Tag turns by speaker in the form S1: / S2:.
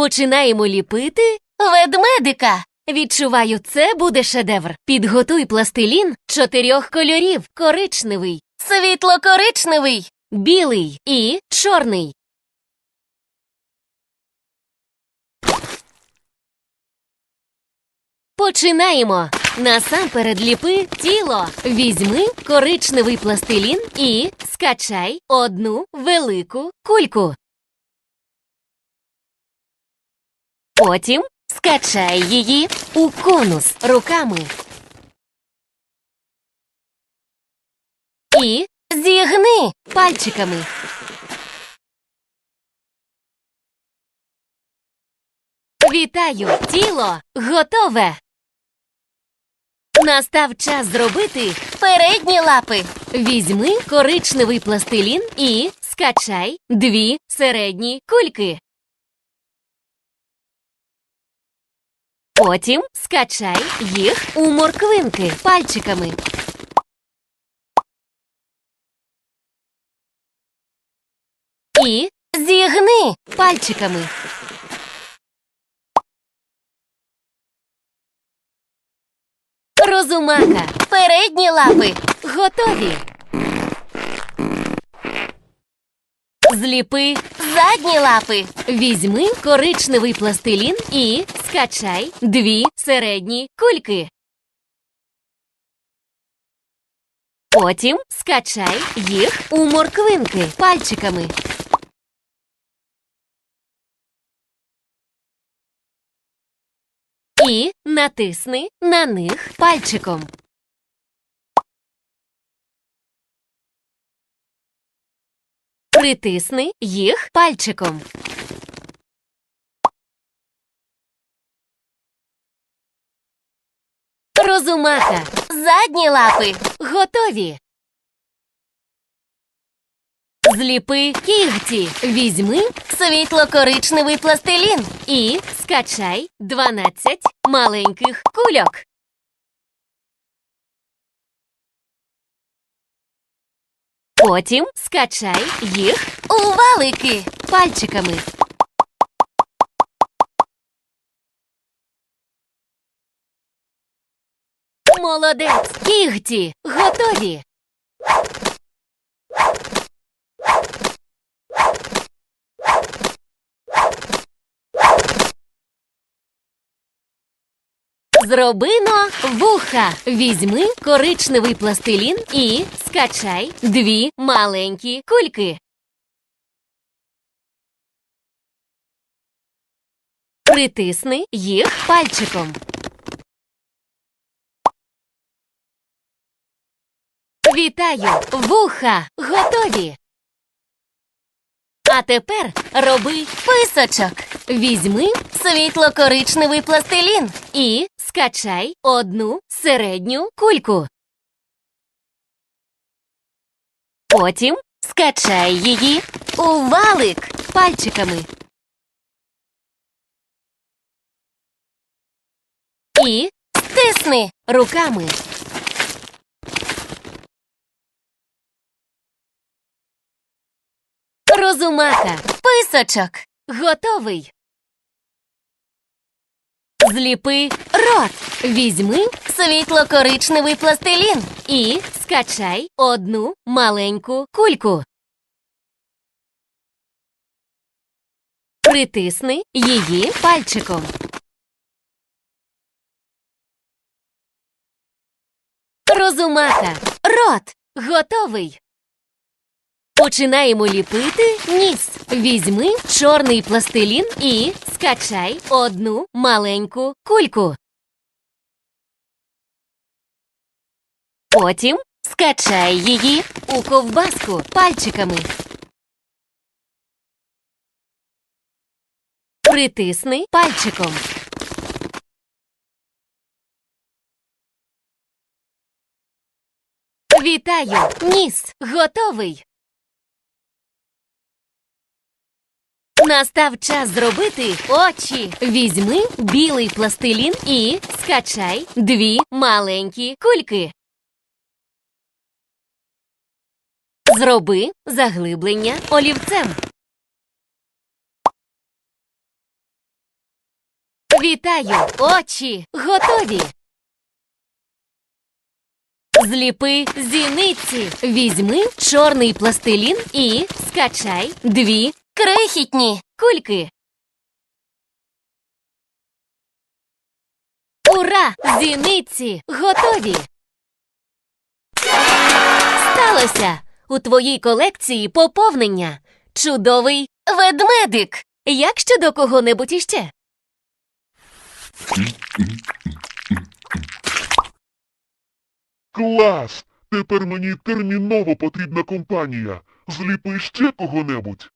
S1: Починаємо ліпити ведмедика. Відчуваю, це буде шедевр. Підготуй пластилін чотирьох кольорів: коричневий, світло-коричневий, білий і чорний. Починаємо. Насамперед ліпи тіло. Візьми коричневий пластилін і скачай одну велику кульку. Потім скачай її у конус руками. І зігни пальчиками. Вітаю! Тіло готове! Настав час зробити передні лапи. Візьми коричневий пластилін і скачай дві середні кульки. Потім скачай їх у морквинки пальчиками. І зігни пальчиками. Розумака. Передні лапи. Готові. Зліпи задні лапи. Візьми коричневий пластилін і скачай дві середні кульки. Потім скачай їх у морквинки пальчиками. І натисни на них пальчиком. Притисни їх пальчиком. Розумака. Задні лапи. Готові. Зліпи кігті. Візьми світло-коричневий пластилін і скачай 12 маленьких кульок. Потім скачай їх у валики пальчиками. Молодець! Кігті! Готові! Зробино вуха. Візьми коричневий пластилін і скачай дві маленькі кульки. Притисни їх пальчиком. Вітаю! Вуха! Готові! А тепер роби писочок. Візьми світло-коричневий пластилін і скачай одну середню кульку. Потім скачай її у валик пальчиками. І стисни руками. Розумака. Писочок. Готовий. Зліпи рот. Візьми світло-коричневий пластилін і скачай одну маленьку кульку. Притисни її пальчиком. Розумака. Рот. Готовий. Починаємо ліпити ніс. Візьми чорний пластилін і скачай одну маленьку кульку. Потім скачай її у ковбаску пальчиками. Притисни пальчиком. Вітаю! Ніс готовий. Настав час зробити очі. Візьми білий пластилін і скачай дві маленькі кульки. Зроби заглиблення олівцем. Вітаю! Очі готові! Зліпи зіниці. Візьми чорний пластилін і скачай дві крихітні кульки. Ура! Зіниці готові! Сталося! У твоїй колекції поповнення. Чудовий ведмедик. Як щодо кого-небудь іще?
S2: Клас! Тепер мені терміново потрібна компанія. Зліпи ще кого-небудь.